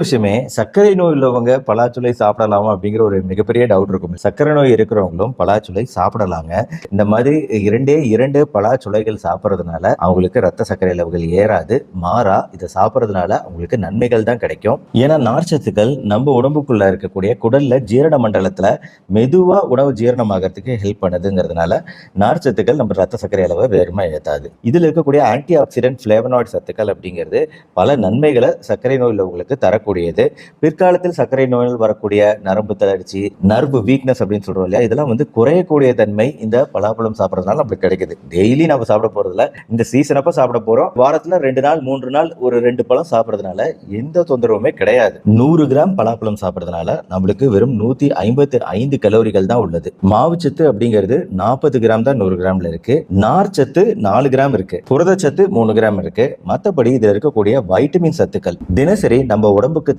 விஷயமே சர்க்கரை நோய் உள்ளவங்க பலாச்சுளை சாப்பிடலாமா அப்படிங்கிற ஒரு மிகப்பெரிய டவுட் இருக்கும். சர்க்கரை நோய் இருக்கிறவங்களும் பலாச்சுளை சாப்பிடலாங்க. இந்த மாதிரி இரண்டே இரண்டு பலாச்சுளைகள் சாப்பிட்றதுனால அவங்களுக்கு ரத்த சர்க்கரை அளவுகள் ஏறாது. மாறா இதை சாப்பிட்றதுனால அவங்களுக்கு நன்மைகள் தான் கிடைக்கும். ஏன்னா நார்ச்சத்துக்கள் நம்ம உடம்புக்குள்ள இருக்கக்கூடிய குடல்ல ஜீரண மண்டலத்துல மெதுவா உணவு ஜீரணமாகறதுக்கு ஹெல்ப் பண்ணுதுங்கிறதுனால நார்ச்சத்துக்கள் நம்ம ரத்த சர்க்கரை அளவை வேறுமா ஏற்றாது இதுல இருக்கக்கூடிய ஆன்டி ஆக்சிடென்ட் ஃபிளேவனாய்ட் சத்துக்கள் அப்படிங்கிறது பல நன்மைகளை சர்க்கரை நோய் உள்ளவங்களுக்கு வரக்கூடியது. பிற்காலத்தில் சர்க்கரை நோயில் வரக்கூடிய நரம்பு தளர்ச்சி நரம்பு வீக்னஸ் அப்படின்னு சொல்றோம் இல்லையா? இதெல்லாம் வந்து குறையக்கூடிய தன்மை இந்த பலாப்பழம் சாப்பிட்றதுனால நம்மளுக்கு கிடைக்குது. டெய்லி நம்ம சாப்பிட போறதுல இந்த சீசன் அப்ப சாப்பிட போறோம். வாரத்துல ரெண்டு நாள் மூன்று நாள் ஒரு ரெண்டு பழம் சாப்பிட்றதுனால எந்த தொந்தரவுமே கிடையாது. நூறு கிராம் பலாப்பழம் சாப்பிட்றதுனால நம்மளுக்கு வெறும் நூத்தி ஐம்பத்தி ஐந்து கலோரிகள் தான் உள்ளது. மாவுச்சத்து அப்படிங்கிறது நாற்பது கிராம் தான் நூறு கிராம்ல இருக்கு. நார்ச்சத்து நாலு கிராம் இருக்கு. புரதச்சத்து மூணு கிராம் இருக்கு. மற்றபடி இதில் இருக்கக்கூடிய வைட்டமின் சத்துக்கள். தினசரி நம்ம உடம்பு